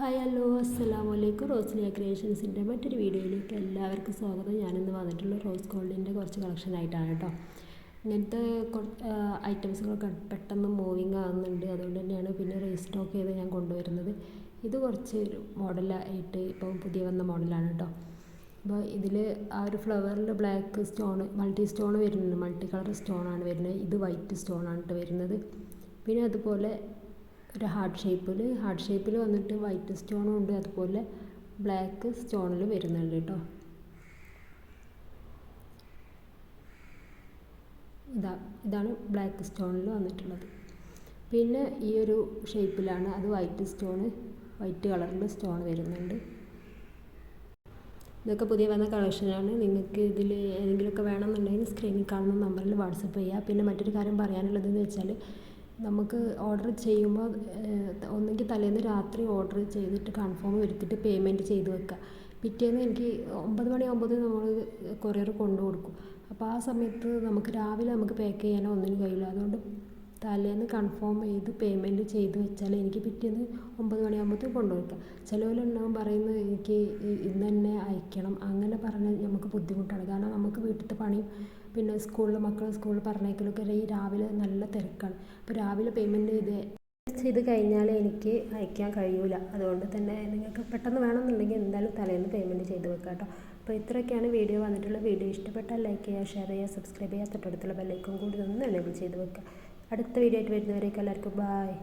Hi hello അസ്സലാമു അലൈക്കും റോസ്ലിയ ക്രിയേഷൻസിന്റെ മറ്റൊരു വീഡിയോയിലേക്ക് എല്ലാവർക്കും സ്വാഗതം. ഞാനിന്ന് വന്നിട്ടുള്ള റോസ് ഗോൾഡിന്റെ കുറച്ച് കളക്ഷൻ ആയിട്ടാണ് കേട്ടോ. ഇങ്ങനത്തെ ഐറ്റംസുകളൊക്കെ പെട്ടെന്ന് മൂവിങ് ആകുന്നുണ്ട് അതുകൊണ്ട് തന്നെയാണ് പിന്നെ റീസ്റ്റോക്ക് ചെയ്ത് ഞാൻ കൊണ്ടുവരുന്നത്. ഇത് കുറച്ച് മോഡലായിട്ട് ഇപ്പം പുതിയ വന്ന മോഡലാണ് കേട്ടോ. അപ്പോൾ ഇതിൽ ആ ഒരു ഫ്ലവറിൽ ബ്ലാക്ക് സ്റ്റോൺ മൾട്ടി സ്റ്റോൺ വരുന്നുണ്ട് മൾട്ടി കളർ സ്റ്റോണാണ് വരുന്നത്. ഇത് വൈറ്റ് സ്റ്റോണാണ് കേട്ടോ വരുന്നത്. പിന്നെ അതുപോലെ ഒരു ഹാർട്ട് ഷേപ്പിൽ ഹാർട്ട് ഷേപ്പിൽ വന്നിട്ട് വൈറ്റ് സ്റ്റോണും ഉണ്ട്. അതുപോലെ ബ്ലാക്ക് സ്റ്റോണിൽ വരുന്നുണ്ട് കേട്ടോ ഇതാ ഇതാണ് ബ്ലാക്ക് സ്റ്റോണിൽ വന്നിട്ടുള്ളത്. പിന്നെ ഈ ഒരു ഷേപ്പിലാണ് അത് വൈറ്റ് സ്റ്റോണ് വൈറ്റ് കളറിൽ സ്റ്റോൺ വരുന്നുണ്ട്. ഇതൊക്കെ പുതിയ വന്ന കളക്ഷനാണ് നിങ്ങൾക്ക് ഇതിൽ ഏതെങ്കിലുമൊക്കെ വേണമെന്നുണ്ടെങ്കിൽ സ്ക്രീനിൽ കാണുന്ന നമ്പറിൽ വാട്സപ്പ് ചെയ്യുക പിന്നെ മറ്റൊരു കാര്യം പറയാനുള്ളതെന്ന് വെച്ചാൽ നമുക്ക് ഓർഡർ ചെയ്യുമ്പോൾ ഒന്നെങ്കിൽ തലേന്ന് രാത്രി ഓർഡർ ചെയ്തിട്ട് കൺഫേം വരുത്തിയിട്ട് പേയ്മെന്റ് ചെയ്ത് വെക്കുക പിറ്റേന്ന് എനിക്ക് ഒമ്പത് മണിയാകുമ്പോൾ നമ്മൾ കൊറിയർ കൊണ്ടു കൊടുക്കും. അപ്പോൾ ആ സമയത്ത് നമുക്ക് രാവിലെ നമുക്ക് പാക്ക് ചെയ്യാനോ ഒന്നിനും കഴിയില്ല. അതുകൊണ്ട് തലേന്ന് കൺഫേം ചെയ്ത് പേയ്മെന്റ് ചെയ്ത് വെച്ചാൽ എനിക്ക് പിറ്റേന്ന് ഒമ്പത് മണിയാകുമ്പോഴത്തേക്ക് കൊണ്ടുകൊടുക്കാം ചിലവരുണ്ടാവും പറയുന്നത് എനിക്ക് ഇന്ന് തന്നെ അയക്കണം. അങ്ങനെ പറഞ്ഞാൽ നമുക്ക് ബുദ്ധിമുട്ടാണ്. കാരണം നമുക്ക് വീട്ടിലത്തെ പണിയും പിന്നെ സ്കൂളിൽ മക്കളെ സ്കൂളിൽ പറഞ്ഞേക്കലൊക്കെ ഈ രാവിലെ നല്ല തിരക്കാണ്. അപ്പോൾ രാവിലെ പേയ്മെന്റ് ചെയ്ത് ചെയ്ത് കഴിഞ്ഞാൽ എനിക്ക് അയക്കാൻ കഴിയൂല. അതുകൊണ്ട് തന്നെ നിങ്ങൾക്ക് പെട്ടെന്ന് വേണമെന്നുണ്ടെങ്കിൽ എന്തായാലും തലേന്ന് പേയ്മെന്റ് ചെയ്ത് വെക്കാം കേട്ടോ. അപ്പോൾ ഇത്രയൊക്കെയാണ് വീഡിയോ വന്നിട്ടുള്ള വീഡിയോ ഇഷ്ടപ്പെട്ടാൽ ലൈക്ക് ചെയ്യുക ഷെയർ ചെയ്യുക സബ്സ്ക്രൈബ് ചെയ്യുക. തൊട്ടടുത്തുള്ള ബെല്ലൈക്കും കൂടി ഒന്ന് എനേബിൾ ചെയ്ത് വെക്കുക. അടുത്ത വീഡിയോ ആയിട്ട് വരുന്നവരേക്കും എല്ലാവർക്കും ബായ്